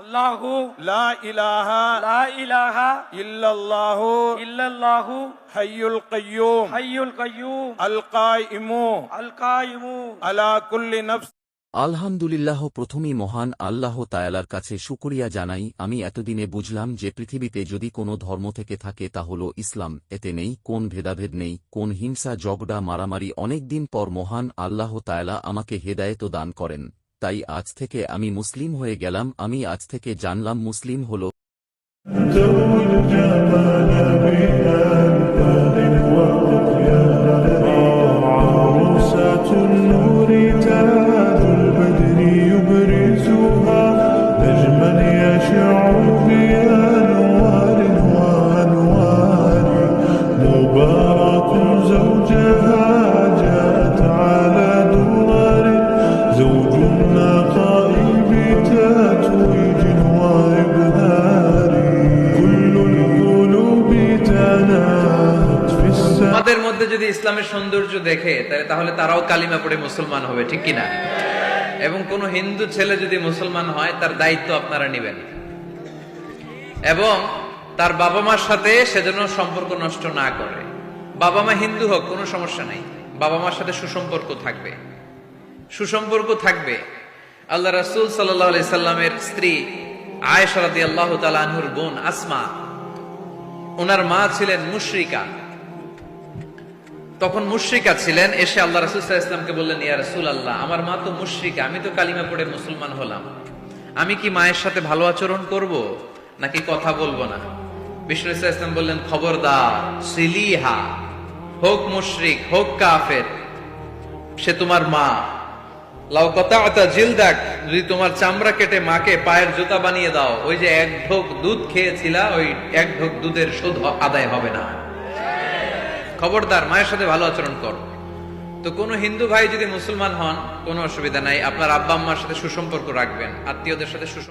আল্লাহু লা ইলাহা লা ইলাহা ইল্লাল্লাহু ইল্লাল্লাহু হাইয়ুল কাইয়্যুম হাইয়ুল কাইয়্যুম আল কাইমু আল কাইমু আলা কুল্লি নফস আলহামদুলিল্লাহ প্রথমেই মহান আল্লাহ তায়ালার কাছে শুকরিয়া জানাই। আমি এতদিনে বুঝলাম যে পৃথিবীতে যদি কোনো ধর্ম থেকে থাকে তা হল ইসলাম। এতে নেই কোন ভেদাভেদ নেই কোন হিংসা জগড়া মারামারি অনেকদিন পর মহান আল্লাহ তায়ালা আমাকে হেদায়েত দান করেন। তাই আজ থেকে আমি মুসলিম হয়ে গেলাম আমি আজ থেকে জানলাম মুসলিম হল ذوي الجمال بأنفال وأطيار عروسة النور تاج البدر يبرزها نجما يشع আমাদের মধ্যে যদি ইসলামের সৌন্দর্য দেখে, তাহলে তারাও কালিমা পড়ে মুসলমান হবে, ঠিক কিনা? এবং কোন হিন্দু ছেলে যদি মুসলমান হয়, তার দায়িত্ব আপনারা নেবেন। এবং তার বাবা মার সাথে সেজন্য সম্পর্ক নষ্ট না করে। বাবা মা হিন্দু হোক, কোনো সমস্যা নাই। বাবা মার সাথে সুসম্পর্ক থাকবে। সুসম্পর্ক থাকবে। আল্লাহ রাসুল সাল্লামের স্ত্রী আয়েশারাদি আল্লাহ তালাহুর বোন আসমা। ওনার মা ছিলেন মুশ্রিকা। তখন মুশ্রিকা ছিলেন, এসে আল্লাহ রাসুল ইসলামকে বললেন, ইয়া রাসূল আল্লাহ আমার মা তো মুশরিকা, আমি তো কালিমা পড়ে মুসলমান হলাম। আমি কি মায়ের সাথে ভালো আচরণ করব, নাকি কথা বলব না? বিষ্ণু ইসলাম বললেন, খবরদার, সিলিহা, হোক মুশরিক, হোক কাফের, সে তোমার মা। লাউ কথা জিলদাক, যদি তোমার চামড়া কেটে মাকে পায়ের জুতা বানিয়ে দাও, ওই যে এক ঢোক দুধ খেয়েছিলা, ওই এক ঢোক দুধের শোধ আদায় হবে না। খবরদার, মায়ের সাথে ভালো আচরণ কর। তো কোনো হিন্দু ভাই যদি মুসলমান হন, কোনো অসুবিধা নাই। আপনার আব্বা আম্মার সাথে সুসম্পর্ক রাখবেন, আত্মীয়দের সাথে সুসম্পর্ক